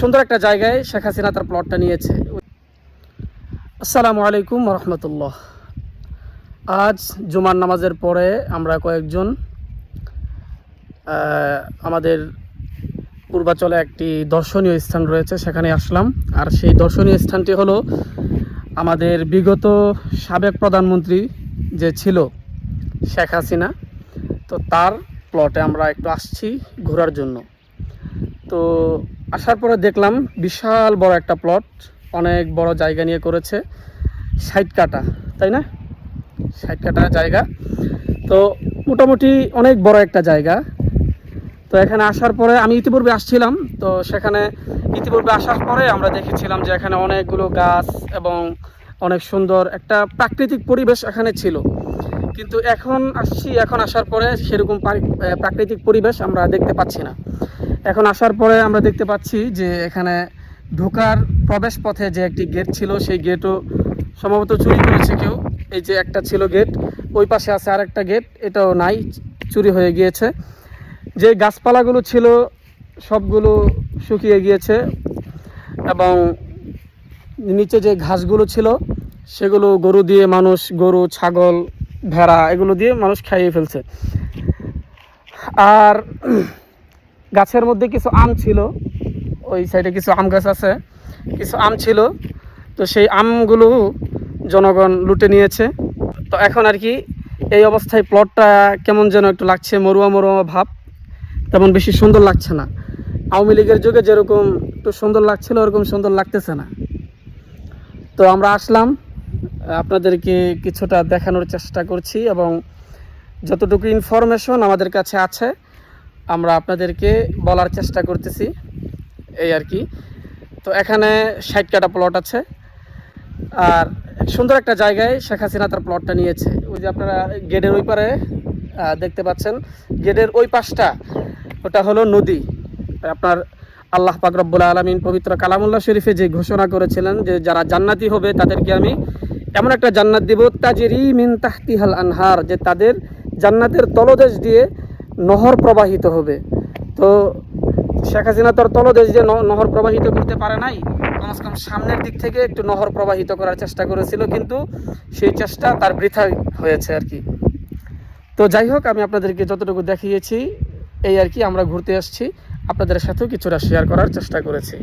সুন্দর একটা জায়গায় শেখ হাসিনা তার প্লটটা নিয়েছে। আসসালামু আলাইকুম রহমতুল্লাহ। আজ জুমার নামাজের পরে আমরা কয়েকজন আমাদের পূর্বাচলে একটি দর্শনীয় স্থান রয়েছে, সেখানে আসলাম। আর সেই দর্শনীয় স্থানটি হলো আমাদের বিগত সাবেক প্রধানমন্ত্রী যে ছিল শেখ হাসিনা, তো তার প্লটে আমরা একটু আসছি ঘোরার জন্য। তো আসার পরে দেখলাম বিশাল বড় একটা প্লট অনেক বড় জায়গা নিয়ে করেছে, ষাট কাটা তাই না? ষাট কাটা জায়গা। তো মোটামুটি অনেক বড় একটা জায়গা। তো এখানে আসার পরে আমি ইতিপূর্বে আসছিলাম, তো সেখানে ইতিপূর্বে আসার পরে আমরা দেখেছিলাম যে এখানে অনেকগুলো গাছ এবং অনেক সুন্দর একটা প্রাকৃতিক পরিবেশ এখানে ছিল। কিন্তু এখন আসছি, এখন আসার পরে সেরকম প্রাকৃতিক পরিবেশ আমরা দেখতে পাচ্ছি না। এখন আসার পরে আমরা দেখতে পাচ্ছি যে এখানে ঢোকার প্রবেশ পথে যে একটি গেট ছিল, সেই গেটও সম্ভবত চুরি করেছে কেউ। এই যে একটা ছিল গেট ওই পাশে আছে আর একটা গেট এটাও নাই, চুরি হয়ে গিয়েছে। যে গাছপালাগুলো ছিল, সবগুলো শুকিয়ে গিয়েছে এবং নিচে যে ঘাসগুলো ছিল, সেগুলো গরু দিয়ে মানুষ, গরু, ছাগল, ভেড়া, এগুলো দিয়ে মানুষ খাইয়ে ফেলছে। আর গাছের মধ্যে কিছু আম ছিল, ওই সাইডে কিছু আম গাছ আছে, কিছু আম ছিল, তো সেই আমগুলো জনগণ লুটে নিয়েছে। তো এখন আর কি এই অবস্থায় প্লটটা কেমন যেন একটু লাগছে, মরুয়া মরুয়া ভাব, তেমন বেশি সুন্দর লাগছে না। আওয়ামী লীগের যুগে যেরকম একটু সুন্দর লাগছিল, ওরকম সুন্দর লাগতেছে না। তো আমরা আসলাম, আপনাদেরকে কিছুটা দেখানোর চেষ্টা করছি এবং যতটুকু ইনফরমেশন আমাদের কাছে আছে আমরা আপনাদেরকে বলার চেষ্টা করতেছি, এই আর কি। তো এখানে ষাট কাটা প্লট আছে। আর সুন্দর একটা জায়গায় শেখ হাসিনা তার প্লটটা নিয়েছে। ওই যে আপনারা গেটের ওই পারে দেখতে পাচ্ছেন, গেটের ওই পাশটা, ওটা হলো নদী। আপনার আল্লাহ পাক আলমিন পবিত্র কালামুল্লাহ শরীফে যে ঘোষণা করেছিলেন যে যারা জান্নাতি হবে, তাদেরকে আমি এমন একটা জান্নাত দিব, তাজেরি মিন তাহতিহাল আনহার, যে তাদের জান্নাতের তলদেশ দিয়ে নহর প্রবাহিত হবে। তো শেখ হাসিনা তোর তলদেশ ন- নহর প্রবাহিত করতে পারে নাই, কমসে কম সামনের দিক থেকে একটু নহর প্রবাহিত করার চেষ্টা করেছিল, কিন্তু সেই চেষ্টা তার বৃথা হয়েছে আর কি। তো যাই হোক, আমি আপনাদেরকে যতটুকু দেখিয়েছি, এই আর কি, আমরা ঘুরতে আসছি। আপনাদের সাথেও কিছুটা শেয়ার করার চেষ্টা করেছি।